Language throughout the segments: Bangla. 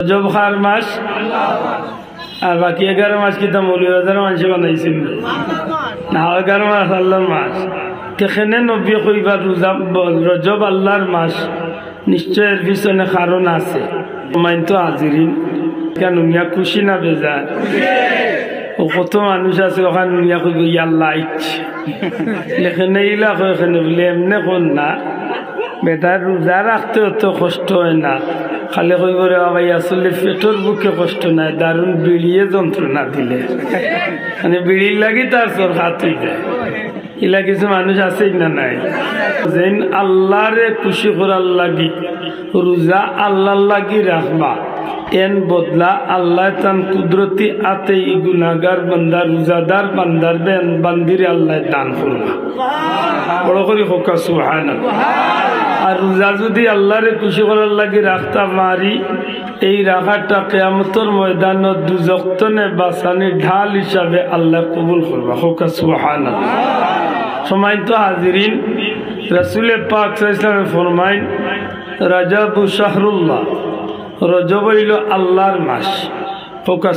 রজব খার মাস। আর বাকি এগারো মাস কিতাব মৌলিবাজার মানুষ বানাইছিল না। এগারো মাস আল্লাহর মাস। তেখানে নব্বী কইবার রোজা রজব আল্লাহর মাস। নিশ্চয় এর পিছনে কারণ আছে। মাইন তো হাজিরিন। কেন মিয়া খুশি না বেজার? ও কত মানুষ আছে ওখানে মিয়া কইব ইয়াল্লা ইচ্ছে। লেখনে ইলা এখানে বলে এমনি কোন না? বেটার রোজা রাখতে অত কষ্ট হয় না। খালি কইব রে বাবা আসলে পেটর বুকে কষ্ট নাই, দারুণ বিড়িয়ে যন্ত্রণা দিলে। মানে বিড়ির লাগি তার সর হাত হয়ে যায়। ইলা কিছু মানুষ আছে না নাই? যেন আল্লাহরে খুশি করার লাগি, রোজা আল্লাহর লাগি রাখবা। এন বদলা আল্লাহ তান কুদরতি আতে ই গুনাগার বান্দার রোজাদার বান্দার বেন বান্দিরে আল্লাহ দান করবা বড় করে হোকা সুহান আর রোজা যদি আল্লাহরে খুশি করার লাগি রাখতা মারি এই রাখাটা কেয়ামতর ময়দানত দুজক্তনে বাসানি ঢাল হিসাবে আল্লাহ কবুল করবা। হোকা সুহান সময় তো হাজিরিন রসুলে পাক ইসলামে ফরমাইন রাজাবু শাহরুল্লাহ। রজব হইল আল্লাহর মাস।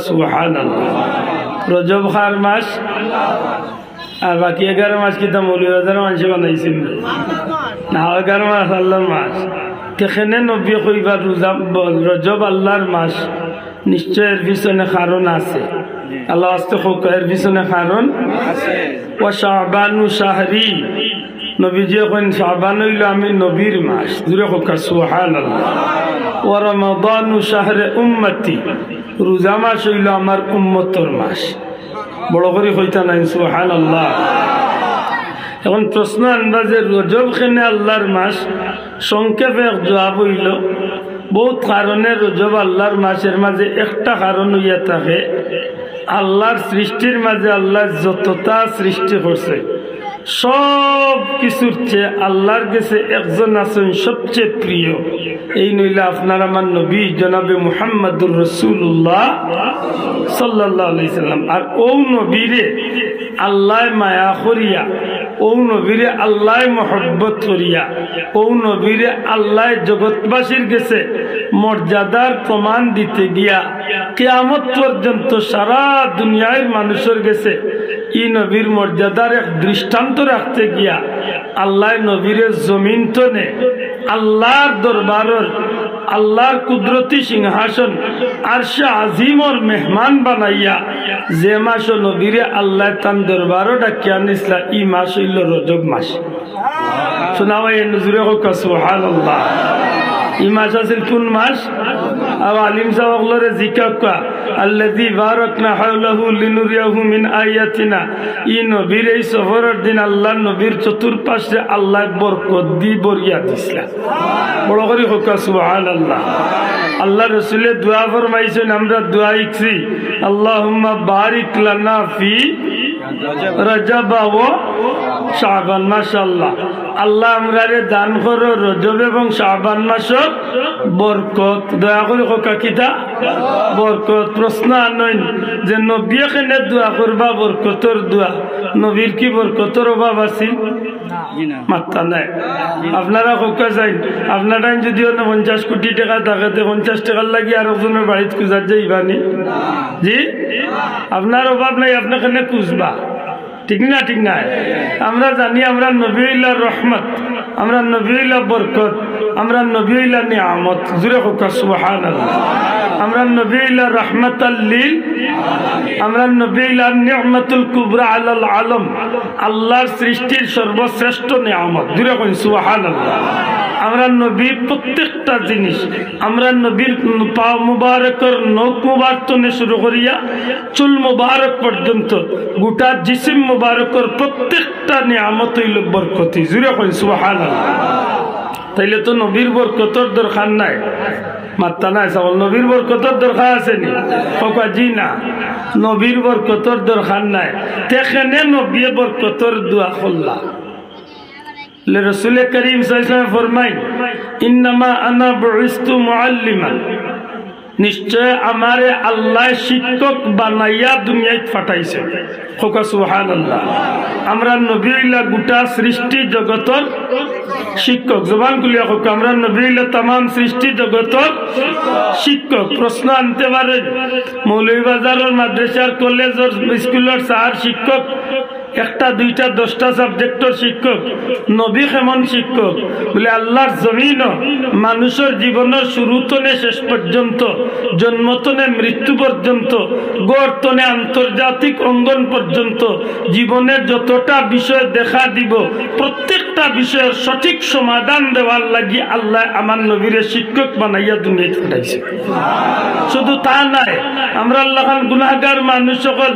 সুহান রজব খার মাস। আর বাকি এগারো মাস কিতাব মৌলিবাজার মানুষ বানাইছিল না, এগারো মাস আল্লাহর মাস। তেখানে নব্বী কইবার রোজা রজব আল্লাহর মাস। নিশ্চয় এর পিছনে কারণ আছে। আল্লাহ আস্তে হোক এর পিছনে কারণ ও শাহবানু শাহরি। নবীজি এখন শাহবান হইল আমি নবীর মাস। দূরে সুহান আল্লাহ ও রমাদানু শাহরে উম্মতি। রোজা মাস হইল আমার উম্মতর মাস। বড় করে হইতা নাই সুহান আল্লাহ এখন প্রশ্ন আনবা যে রজব খেনে আল্লাহর মাস, সংক্ষেপে এক জবাব হইল, বহুত কারণে রজব আল্লাহর মাসের মাঝে একটা কারণ হইয়া থাকে, আল্লাহর সৃষ্টির মাঝে আল্লাহ যতটা সৃষ্টি করছে সব কিছুর চেয়ে আল্লাহর কাছে একজন আছেন সবচেয়ে প্রিয়। এই নইলে আপনার আমার নবী জনাবে মুহাম্মদুর রসুল্লাহ সাল্লাহ সাল্লাম। আর ও নবীরে আল্লাহ মায়া করিয়া, ও নবীরে আল্লাহ মহব্বত করিয়া, ও নবীরে আল্লাহ জগৎবাসীর গেছে মর্যাদার প্রমাণ দিতে গিয়া, কেয়ামত পর্যন্ত সারা দুনিয়ার মানুষের গেছে ই নবীর মর্যাদার এক দৃষ্টান্ত রাখতে গিয়া আল্লাহ নবীরের জমিন তনে আল্লাহর দরবারের আল্লাহর কুদরতি সিংহাসন আর সে আজিমর মেহমান বানাইয়া যে মাস নবীরে আল্লাহ তান দরবারও ডাকিয়া নিসলা ই মাস হইল রজব মাস। শোনাও এই নজরে হোক সুহান আল্লাহ ই মাস আছিল কোন মাস? আর আলিম সাহরে জিকা আল্লাযী বারাকনা হাওলাহু লিনুরিয়াহু মিন আয়াতিনা ই নবীর এই সফরের দিন আল্লাহ নবীর চতুর্পাশে আল্লাহ বরকত দি বরিয়া দিছিলা বড় করে হোক সুবহানাল্লাহ। আল্লাহ রসুলে দোয়া ফরমাইছেন আমরা দোয়া ইকছি আল্লাহুম্মা বারিক লানা ফি রজব ও শাবান মাশাআল্লাহ। আল্লাহ আমরারে দান করো রজব এবং শাবান মাসর বরকত দয়া করে কোকা কিতা? বরকত প্রশ্ন আনইন যে নবী এখানে দোয়া করবা বরকতর দোয়া। নবীর কি বরকতর অভাব আছে? মাত্রা নাই। আপনারা কোকা যাই? আপনারা যদিও না পঞ্চাশ কোটি টাকা থাকে পঞ্চাশ টাকার লাগি আর একজনের বাড়িতে খুঁজার যাইবানি জি? আপনার অভাব নাই আপনাকে খুঁজবা। ঠিক না ঠিক না? আমরা জানি আমরা নবীলার রহমত, আমরা নবীলা বরকত, আমরা নবীলা নিয়ামত। জুড়ে সুবহান আমরা নবীলা রহমত আল্লিল আমরা নবীলা নিয়ামতুল কুবরা আলাল আলম, আল্লাহর সৃষ্টির সর্বশ্রেষ্ঠ নিয়ামত। জুড়ে কই সুবহান আমরা নবীর প্রত্যেকটা জিনিস, আমরা নবীর পা মুবারকর নখ মুবারতনে শুরু করিয়া চুল মুবারক পর্যন্ত, গোটা জিসিম মুবারকর প্রত্যেকটা নিয়ামত হইল বরকতি। জুড়ে কই সুবহান তাইলে তো নবীর বরকতর দরকার নাই। মাত্তা নাই চাবল নবীর বরকতর দরকার আছে নি জি না। নবীর বরকতর দরকার নাই। তেখানে বরকতর দোয়া করলা। করিম ফরমাই আনা নিশ্চয় আমারে আল্লাহ শিক্ষক বানাইয়া দুনিয়ায় ফাটাইছে। খোকা সুহান আল্লাহ আমরা নবীলা গোটা সৃষ্টি জগতর শিক্ষক। জবান কুলিয়া হোক, আমরা নবীলা তাম সৃষ্টি জগতর শিক্ষক। প্রশ্ন আনতে পারে মৌলভীবাজারের মাদ্রাসার কলেজের স্কুলের সার শিক্ষক। একটা, দুইটা, দশটা সাবজেক্টর শিক্ষক, নবী কেমন শিক্ষক? বলে আল্লাহর জমিন, মানুষের জীবনের শুরুতনে শেষ পর্যন্ত জন্মতনে মৃত্যু পর্যন্ত গড়তনে আন্তর্জাতিক অঙ্গন পর্যন্ত, জীবনের যতটা বিষয় দেখা দিব, প্রত্যেকটা বিষয়ের সঠিক সমাধান দেওয়ার লাগি আল্লাহ আমার নবীরে শিক্ষক বানাইয়া দুনিয়া ফাটাইছে শুধু তা নাই, আমরা আল্লাহ গুনাগার মানুষ সকল,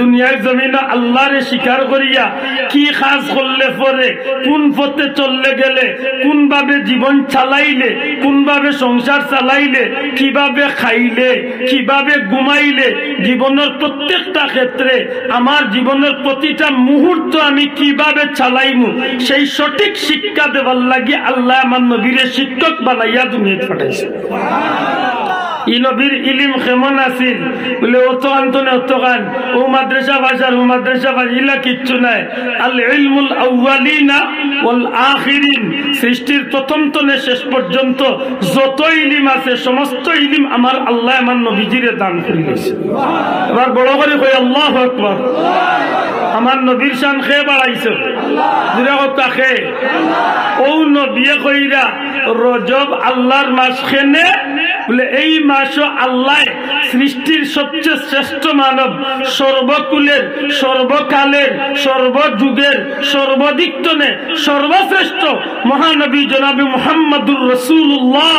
দুনিয়ার জমিন আল্লাহরে স্বীকার করিয়া, কি কাজ করলে পরে? কোন পথে চললে গেলে? কোন ভাবে জীবন চালাইলে? কোন ভাবে সংসার চালাইলে? কীভাবে খাইলে? কীভাবে ঘুমাইলে? জীবনের প্রত্যেকটা ক্ষেত্রে আমার জীবনের প্রতিটা মুহূর্ত আমি কীভাবে চালাইমু? সেই সঠিক শিক্ষা দেওয়ার লাগি আল্লাহ আমার নবীরে শিক্ষক বানাইয়া দুনিয়া পাঠাইছে। ই নবীর ইলিম কেমন আছিল। বলে অত আন্তনে অত গান। ও মাদ্রাসা ভাষার ও মাদ্রাসা ভাষা ইলা কিচ্ছু নাই। আল ইলমুল আউয়ালিনা ওয়াল আখিরিন। সৃষ্টির প্রথম তনে শেষ পর্যন্ত যত ইলিম আছে, সমস্ত ইলিম আমার আল্লাহ আমার নবীজিরে দান করে গেছে এবার বড় করে কই আল্লাহ আকবার। আমার নবীর শান খেয়ে বাড়াইছে। কথা খে। ও নবিয়ে কইরা, রজব আল্লাহর মাস খেনে বলে, এই মাস আল্লাহ সৃষ্টির সবচেয়ে শ্রেষ্ঠ মানব সর্বকুলের, সর্বকালের, সর্বযুগের সর্বদিক্তনে সর্বশ্রেষ্ঠ মহানবী জনাবি মোহাম্মদুর রসুল্লাহ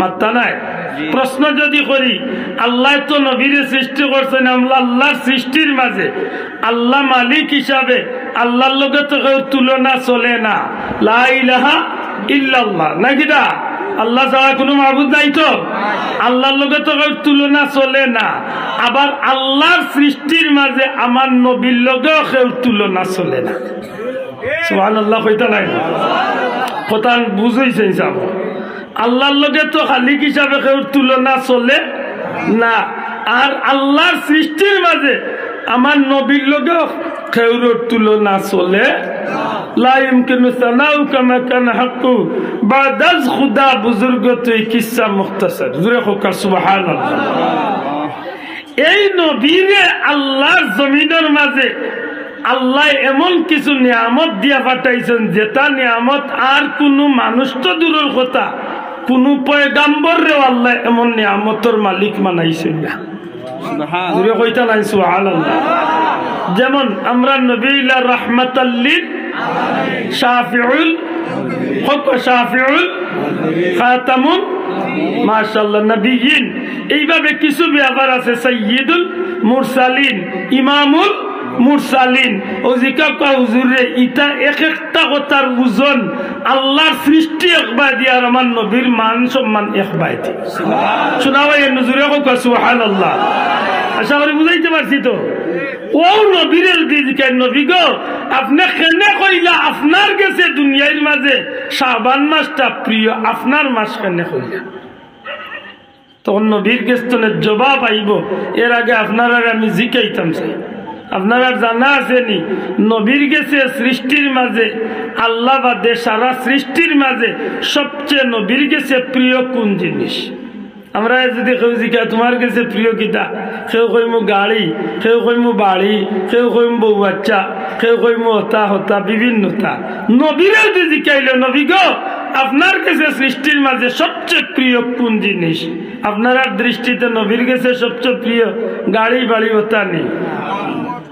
মাত্তা নাই। প্রশ্ন যদি করি আল্লাহ তো নবীর সৃষ্টি করছেন আমরা আল্লাহর সৃষ্টির মাঝে। আল্লাহ মালিক হিসাবে আল্লাহর লগে তো কেউ তুলনা চলে না। লাহা ইল্লাল্লাহ। নাকি দা আল্লাহ ছাড়া কোনো মাহবুদ নাই তো? আল্লাহর লগে তো কেউ তুলনা চলে না। আবার আল্লাহর সৃষ্টির মাঝে আমার নবীর লগেও কেউ তুলনা চলে না। সুহান আল্লাহ কইতা নাই? কথা বুঝেছে হিসাব আল্লাহর লগে তো খালিক হিসাবে কেউ তুলনা চলে না। আর আল্লাহর সৃষ্টির মাঝে আমার নবীর লগেও কেউর তুলনা চলে এই আল্লাহ এমন কিছু নিয়ামত দিয়া পাঠাইছেন, যেটা নিয়ামত আর কোনো মানুষ তো দূরের কথা। কোনো পয়গাম্বর রে আল্লাহ এমন নিয়ামতর মালিক কইতা যেমন আমরা নবীলা হক খাতামুন মাশাআল্লাহ নবীন এইভাবে কিছু ব্যাপার আছে সৈয়দুল মুরসালিন ইমামুল মুরসালিন। ও জিকা হুজুরে ইটা এক একটা কথার ওজন আল্লাহর সৃষ্টি একবার দিয়ে আর আমার নবীর মান সম্মান একবার দিয়ে শোনাও এই নজুরে কা সুবহানাল্লাহ। আশা করি বুঝাইতে পারছি তো? ও নবীরের দিদিকে নবী গো আপনি কেনে কইলা আপনার গেছে দুনিয়ার মাঝে? শাবান মাসটা প্রিয় আপনার মাস কেনে কইলা? তখন নবীর গেস্তনের জবাব আইব এর আগে আপনারা আমি জিকাইতাম চাই। আপনারা জানা আছে নি নবীর গেছে সৃষ্টির মাঝে, আল্লাহ বাদে সারা সৃষ্টির মাঝে সবচেয়ে নবীর গেছে প্রিয় কোন জিনিস? আমরা যদি কেউ জিকা তোমার কাছে প্রিয় কিতা? কেউ কইমু গাড়ি। কেউ কইমু বাড়ি। কেউ কইমু বউ বাচ্চা কেউ কইমু হতা হতা, বিভিন্নতা। নবীরা যদি জিকাইল নবী গো, আপনার কাছে সৃষ্টির মাঝে সবচেয়ে প্রিয় কোন জিনিস? আপনার দৃষ্টিতে নবীর কাছে সবচেয়ে প্রিয় গাড়ি, বাড়ি, হতা নেই।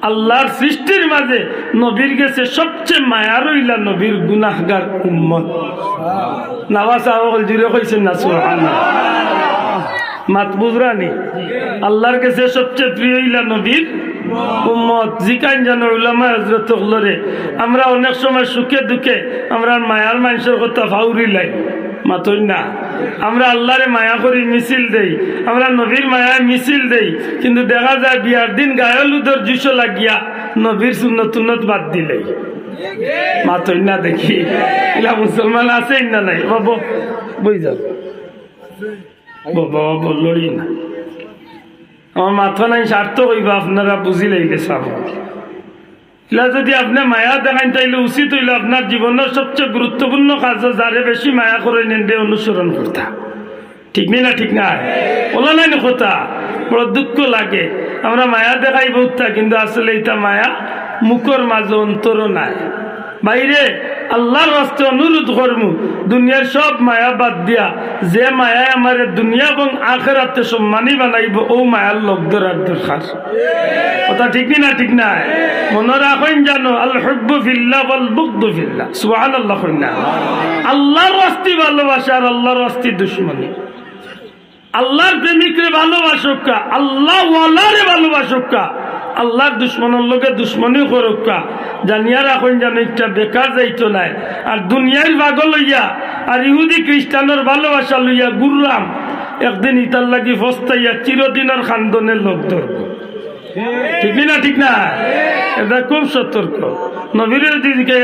আল্লাহর সৃষ্টির মাঝে নবীর গেছে সবচেয়ে মায়া রইলা নবীর গুনাহগার উম্মত। জুড়ে কইছেন না, সুবহানাল্লাহ। মাত সবচেয়ে প্রিয় নবীর আমরা অনেক সময় সুখে দুঃখে আমরা মায়ার মানুষের কথা ফাউরি লাই। মাতই না। আমরা আল্লাহরে মায়া করি, মিছিল দেই। আমরা নবীর মায়া মিছিল দেই। কিন্তু দেখা যায় বিয়ার দিন গায়লুদর জুসো লাগিয়া নবীর সুন্নত উন্নত বাদ দিলে মাতই না দেখি। এলা মুসলমান আছে না নাই। বাবু, বই যাও। বাবা না। আমার মাথা নাই, স্বার্থ হইবা আপনারা বুঝি লাইলে সাব এলা যদি আপনি মায়া দেখান তাইলে উচিত হইলে আপনার জীবনের সবচেয়ে গুরুত্বপূর্ণ কাজ যারে বেশি মায়া করে নেন অনুসরণ করতা ঠিক নেই না ঠিক না ওলা নাই কথা? বড় দুঃখ লাগে। আমরা মায়া দেখাই বহুতা কিন্তু আসলে এটা মায়া মুখর মাঝে অন্তর নাই। বাইরে আল্লাহর রাস্তে অনুরোধ করমু, দুনিয়ার সব মায়া বাদ দিয়া, যে মায়া আমার দুনিয়া এবং আখেরাতে সম্মানী বানাইব, ও মায়ার লোক ধরার দরকার। কথা ঠিক না ঠিক না? মনে রাখেন জানো ফিল্লা বল ফিল্লা। আল্লাহ না। আল্লাহর রাস্তি ভালোবাসা আর আল্লাহর রাস্তি দুশ্মনী। আল্লাহর প্রেমিকরে ভালোবাসক্কা আল্লাহ ওয়ালারে ভালোবাসক্কা আল্লাহর দুশ্মনের লোকে দুশ্মনী করক্কা জানিয়া রাখুন যেন একটা বেকার যাইতো নাই। আর দুনিয়ার ভাগ লইয়া, আর ইহুদি খ্রিস্টানের ভালোবাসা লইয়া গুররাম একদিন ইতার লাগি ফস্তাইয়া চিরদিনের খান্দনের লোক ধরব। ঠিক না ঠিক না? এটা খুব সতর্ক। নবীর দিদিকে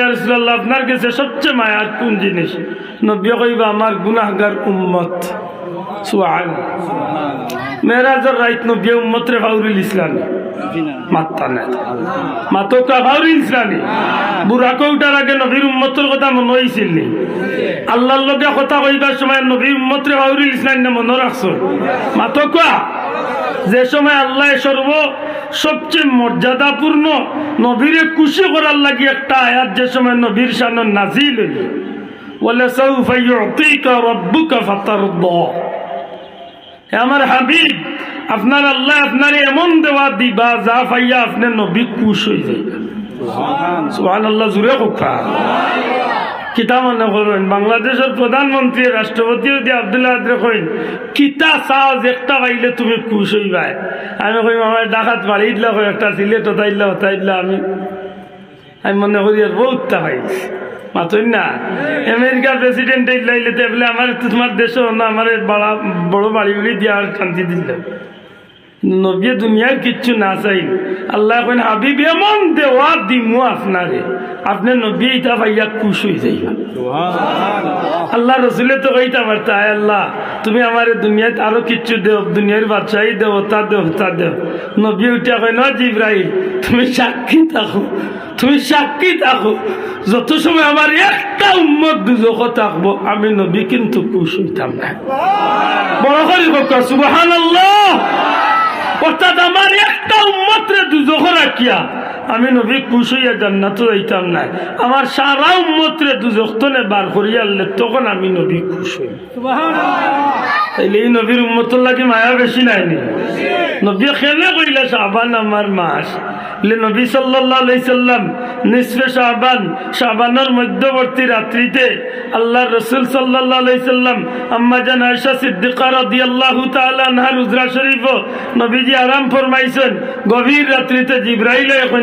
আপনার কাছে সবচেয়ে মায়ার কোন জিনিস? নবী কইবা, আমার গুনাহগার উম্মত সুহান মেরাজর রাইত নবী উম্মতরে ফাউরিল ইসলামী। ইসলামী। আগে কথা লগে কথা যে সময় আল্লাহ সর্ব সবচেয়ে মর্যাদাপূর্ণ নবীরে খুশি করার লাগি একটা আয়াত যে সময় নবীর সামনে নাজিল হইল। বলে সৌফা ইউতিকা রাব্বুকা ফাতারদা হে আমার হাবিব আপনার আল্লাহ আপনার এমন দেওয়া দিবা যা পাইয়া আপনার নবী খুশ হয়ে যাইবা সুহান আল্লাহ জুড়ে কথা। কিতা মনে করেন বাংলাদেশের প্রধানমন্ত্রী রাষ্ট্রপতি যদি আবদুল্লাহ আদরে কইন কিতা চাও একটা পাইলে তুমি খুশ হইবাই আমি কইম আমার ডাকাত মারি দিলা কই একটা সিলেট হতাইলা হতাইলা আমি আমি মনে করি আর বহুতটা পাইছি। না? আমেরিকার প্রেসিডেন্ট আমার তোমার দেশে না আমার বড় বড় বাড়ি বাড়ি দিয়ে আর শান্তি দিল। নবী দুনিয়ার কিচ্ছু না চাই আল্লাহ কেন হাবিব এমন দেওয়া দিমু আপনারে। আপনি নবী ইটা ভাইয়া খুশ হয়ে যাইবা আল্লাহ রসুলে তো কইতা পারতা আয় আল্লাহ তুমি আমার দুনিয়াত আরও কিচ্ছু দেও দুনিয়ার বাচ্চাই দেও তা দেও তা দেও। নবী উঠা কয় না জিব্রাহিম তুমি সাক্ষী থাকো তুমি সাক্ষী থাকো। যত সময় আমার একটা উম্মত দুজক থাকব আমি নবী কিন্তু খুশ হইতাম না। বড় করি সুবাহান আল্লাহ অর্থাৎ আমার একটা উম্মতরে দুজখ রাখিয়া আমি নবী খুশ হইয়া জান্নাত যাইতাম না আমার সারা উম্মতরে দুজখ তনে বার করিয়া আনলে তখন আমি নবী খুশ হই তাইলে এই নবীর উম্মতর লাগে মায়া বেশি নাই নি? নবী খেলে কইলে সাবান আমার মাস নবী সাল্লাম নিসফে মধ্যবর্তী রাত্রিতে আল্লাহ রসুল সাল্লাম আম্মা জান আয়েশা সিদ্দিকা রাদিয়াল্লাহু তাআলা আনহার উজরা শরীফ নবীজি আরাম ফরমাইছেন। গভীর রাত্রিতে জিব্রাইল এখন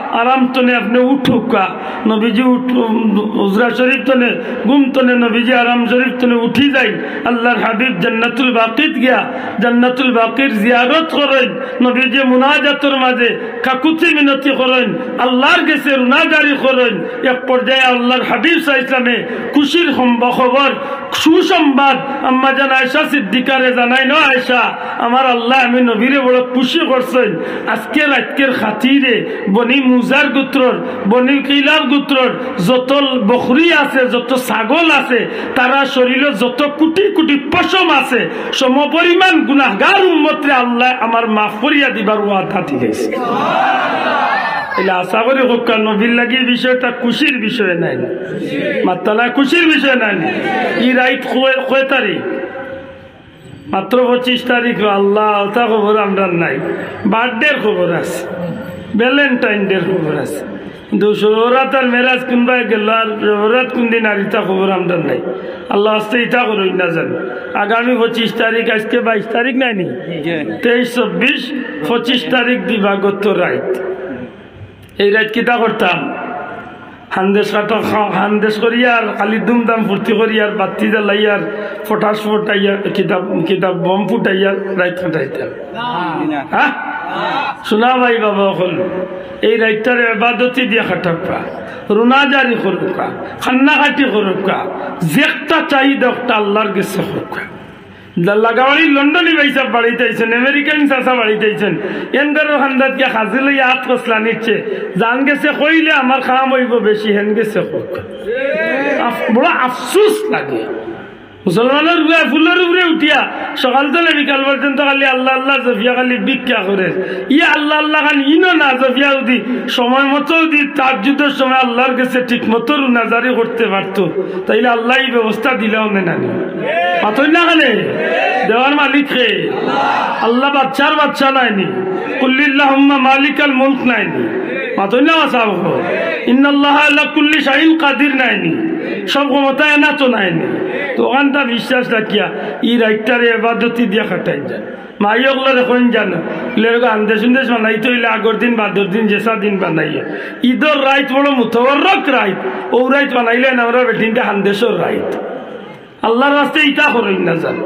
আরাম তনে আপনি উঠুকা নবীজি উজরা শরীফ তনে গুম তনে নবীজি আরাম শরীফ তনে উঠি যাই। আল্লাহর হাবিব জান্নাতুল বাকিত গিয়া, জান্নাতুল বাকির জিয়ারত করেন। নবীজি মুনাজাতর মাঝে কাকুতি মিনতি করেন। আল্লাহর গেছে রুনাজারি করেন। এক পর্যায়ে আল্লাহর হাবিব সাহা ইসলামে খুশির খবর, সুসংবাদ, আম্মা জান আয়সা সিদ্দিকারে জানাই ন আয়সা আমার আল্লাহ আমি নবীরে বড় খুশি করছেন। আজকের আজকের খাতিরে বনি মুজার গোত্রর বনি কিলার গোত্রর যত বকরি আছে, যত ছাগল আছে তারা শরীরে যত কোটি কোটি পশম আছে সম পরিমাণ গুনাহগার উন্মত্রে আল্লাহ আমার মাফ করিয়া দিবার ওয়াদা বিষয় নাই। নাই। ই কয়- আল্লাহ খবর আমরা নাই। বার্থডের খবর আছে। ভ্যালেন্টাইন ডের খবর আছে। কিন্তু শহরাত আর মেরাজ কোনবাই গেল আর শহরাত কোন দিন আর ইটা খবর আমরা নাই। আল্লাহ আসতে ইটা করই না জানি। আগামী পঁচিশ তারিখ আজকে বাইশ তারিখ নাই নি? তেইশ চব্বিশ পঁচিশ তারিখ দিবাগত রাইত এই রাইত কিতা করতাম? হান্দেশ কাটা হান্দেশ করিয়ার খালি দুমদাম ফুর্তি করিয়ার বাতি জ্বালাইয়ার ফটাস ফটাইয়ার কিতাব কিতাব বম ফুটাইয়ার রাইত কাটাইতাম। হ্যাঁ? শোনা ভাই বাবা এই রাইটার এবাদতি দিয়ে খাটাকা রুনাজারি করুকা খান্নাকাটি করুকা যেটা চাই একটা আল্লাহর গেছে করুকা লাগাবাড়ি লন্ডনে পয়সা বাড়িতে আইছেন, আমেরিকান চাষা বাড়িতে আইছেন এনগারও খান্দাত গিয়ে হাজিলে হাত কসলা নিচ্ছে জান গেছে কইলে আমার খাম হইব বেশি, হেন গেছে বড় আফসুস লাগে। মুসলমানের উপরে ফুলের উপরে উঠিয়া সকাল থেকে বিকাল পর্যন্ত খালি আল্লাহ আল্লাহ জফিয়া খালি ভিক্ষা করে। ই আল্লাহ আল্লাহ খালি ইনো না জফিয়া উদি সময় মতো উদি তার যুদ্ধের সময় আল্লাহর কাছে ঠিক মতো নাজারি করতে পারতো। তাইলে আল্লাহ ব্যবস্থা দিলেও না পাতই না খালে? দেওয়ার মালিক হে আল্লাহ বাচ্চার বাচ্চা নাইনি। কুল্লিল্লাহ মালিকাল মুলক নাইনি। মাতই না আসা ইন্নাল্লাহ আল্লাহ কুল্লি শাহিন কাদির নাইনি। সব ক্ষমতা এনা তো নাইনি। তো ওখানটা বিশ্বাস রাখিয়া, ই রাইটারে এবাদতি দিয়া খাটাই যায় মাই ওগুলো দেখুন জানো? লেরগো আন্দেশ উন্দেশ বানাইতে হইলে আগর দিন, বাদর দিন, জেসা দিন বানাইয়ে। ঈদর রাইত বড় মুতবরক রাইত। ও রাইত বানাইলে ওরা বেটিনটা হান্দেশর রাইত। আল্লাহর রাস্তে ইটা করই না জানো।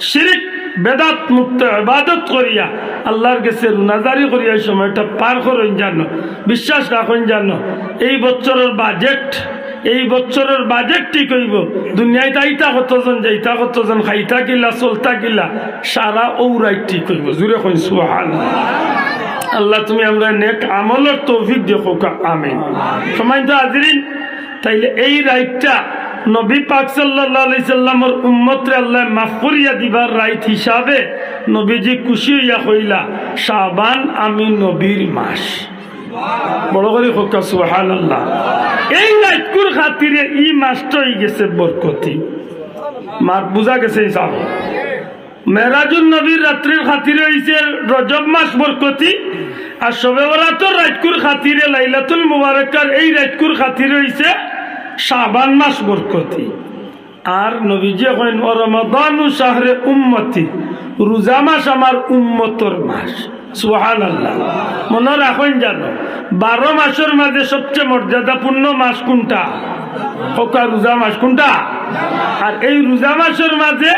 শিরিক, বেদাত মুক্ত, ইবাদত করিয়া, আল্লাহর কাছে রুনাজারি করিয়া সময়টা পার করইন জানো। বিশ্বাস রাখুন জানো। এই বছরের বাজেট এই বছরের বাজেট ঠিক হইব। দুনিয়ায় তাইতা কতজন, যাইতা কতজন, খাইতা কিলা, চলতা কিলা, সারা ঔরাই ঠিক হইব। জুড়ে কইন সুহান আল্লাহ তুমি আমরা নেক আমলের তৌফিক দেখো আমিন। সময় তো হাজিরিন, তাইলে এই রাইটটা নবী পাক সাল্লামর উম্মতরে আল্লাহ মাফ করিয়া দিবার রাইট হিসাবে নবীজি খুশি হইয়া কইলা, শাবান আমি নবীর মাস। বড় করে হোকা সুবহানাল্লাহ। এই রাইটকুর খাতিরে ই মাসটা হয়ে গেছে বরকতি। মাত বুঝা গেছে হিসাব মেরাজুল নবীর রাত্রির খাতিরে হইছে রজব মাস বরকতি। আর সবে বরাতর রাজকুর খাতিরে লাইলাতুল মুবারকার এই রাজকুর খাতিরে হইছে শাবান মাস বরকতি। আর নবীজি কইন, ও রমাদানু শাহরে উম্মতি, রোজা মাস আমার উম্মতর মাস। সুহান আল্লাহ মনে রাখেন জানো বারো মাসের মাঝে সবচেয়ে মর্যাদাপূর্ণ মাস কোনটা? হকা রোজা মাস কোনটা? আর এই রোজা মাসের মাঝে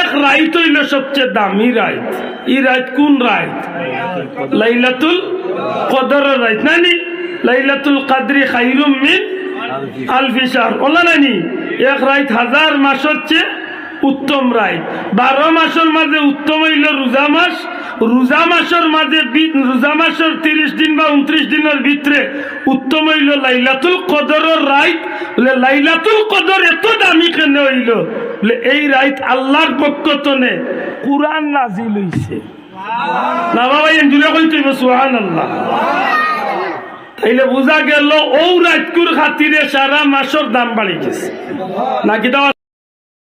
এক রাইত হইল সবচেয়ে দামি রাইত। ই রাইত কোন রাইত? লাইলাতুল কদরের রাইত নানি লাইলাতুল কাদরি খাইরুম মিন আলফি শাহর। ওলা এক রাইত হাজার মাস হচ্ছে উত্তম রাইত। বারো মাসের মাঝে উত্তম হইল রোজা মাস রোজা মাসের মাঝে রোজা মাসের তিরিশ দিন বা উনত্রিশ দিনের ভিতরে উত্তম হইল লাইলাতুল কদরের রাইত। বলে লাইলাতুল কদর এত দামি কেন হইল? বলে এই রাইত আল্লাহর পক্ষ তনে কোরআন নাজিল হইছে। না বাবা এনজুলে কইতে সুহান আল্লাহ তাইলে বোঝা গেল ও রাজকুর খাতিরে সারা মাসের দাম বাড়ি গেছে। নাকি